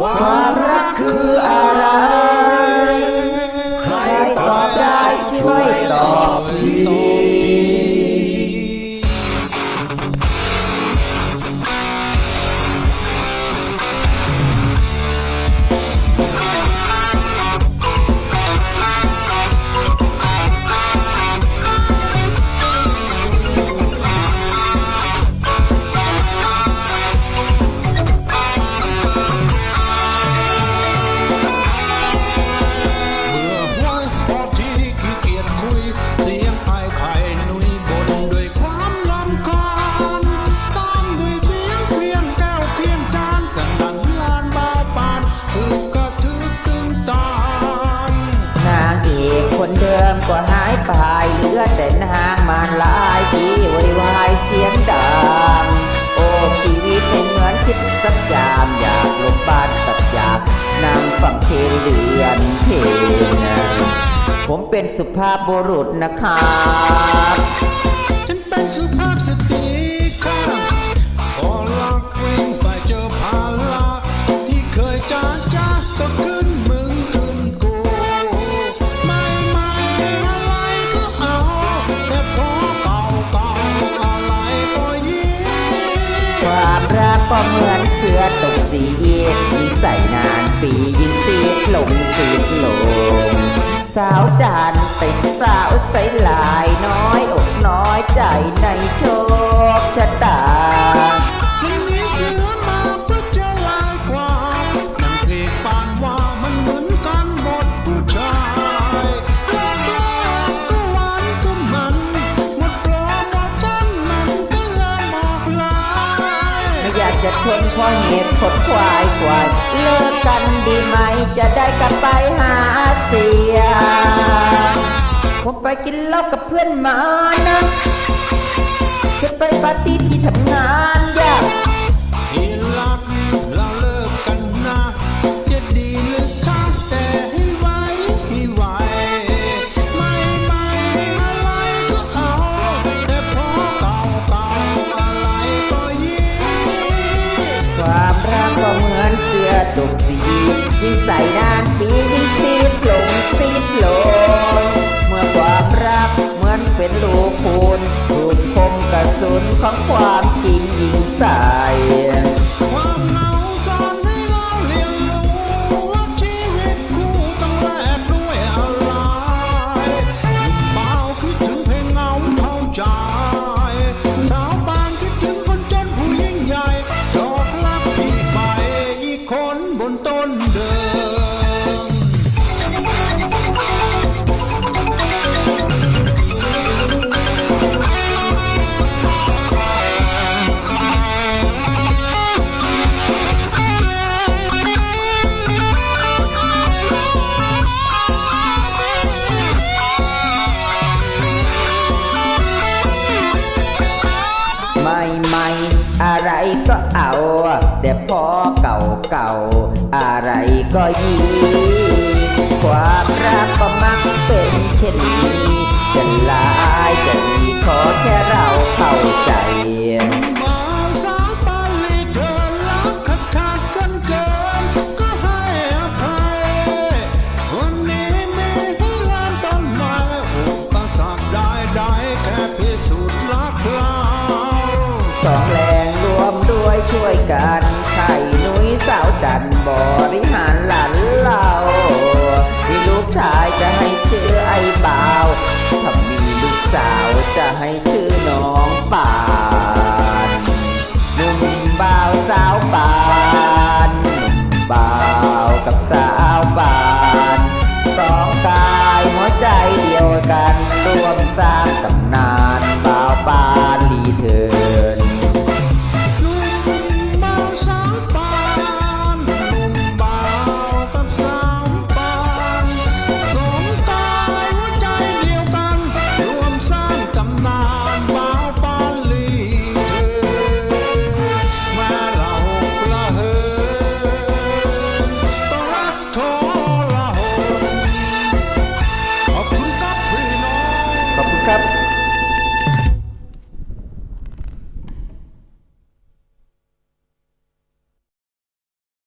ความรักคืออะไร ใครตอบได้ช่วยตอบ ก็หายไปเหลือแต่นางมารลายที่ไวยวายเสียงดังโอ้ชีวิตไม่เหมือนคิดสักยามอยากลงบ้านสักอยากนั่งฟังเพลงเดือนเพลงนะผมเป็นสุภาพบุรุษนะครับ ก็เหมือนเสือตกสียิ่งใส่นานปียิ่งสีหลงสีหลง สาวดันเป็นสาวใสลายน้อยอกน้อยใจในโชคชะตา จะทนเพราะเหตุผลควายควาย เลิกกันดีไหม จะได้กลับไปหาเสียผมไปกินเหล้ากับเพื่อนมานะจะไปปาร์ตี้ที่ทำงาน กระสุนของความจริงยิงใส่ควา อะไรก็เอา แต่พอเก่าเก่า อะไรก็ยีความรักก็มักเป็นเช่นนี้จะลายจะดีขอแค่เราเข้าใจสาวปาลีเธอรักขาดขาดกันเกินก็ห้อภัยวันนี้มีให้ลานต้นไม้อุปสรรคได้ได้แค่พิสูจน์รักเราสองแรงรว มด้วยช่วยกันไข่นุ้ยสาวจันบริหารหลานเรามีลูกชายจะให้ชื่อไอ้บ่าวถ้ามีลูกสาวจะให้ชื่อน้องป่า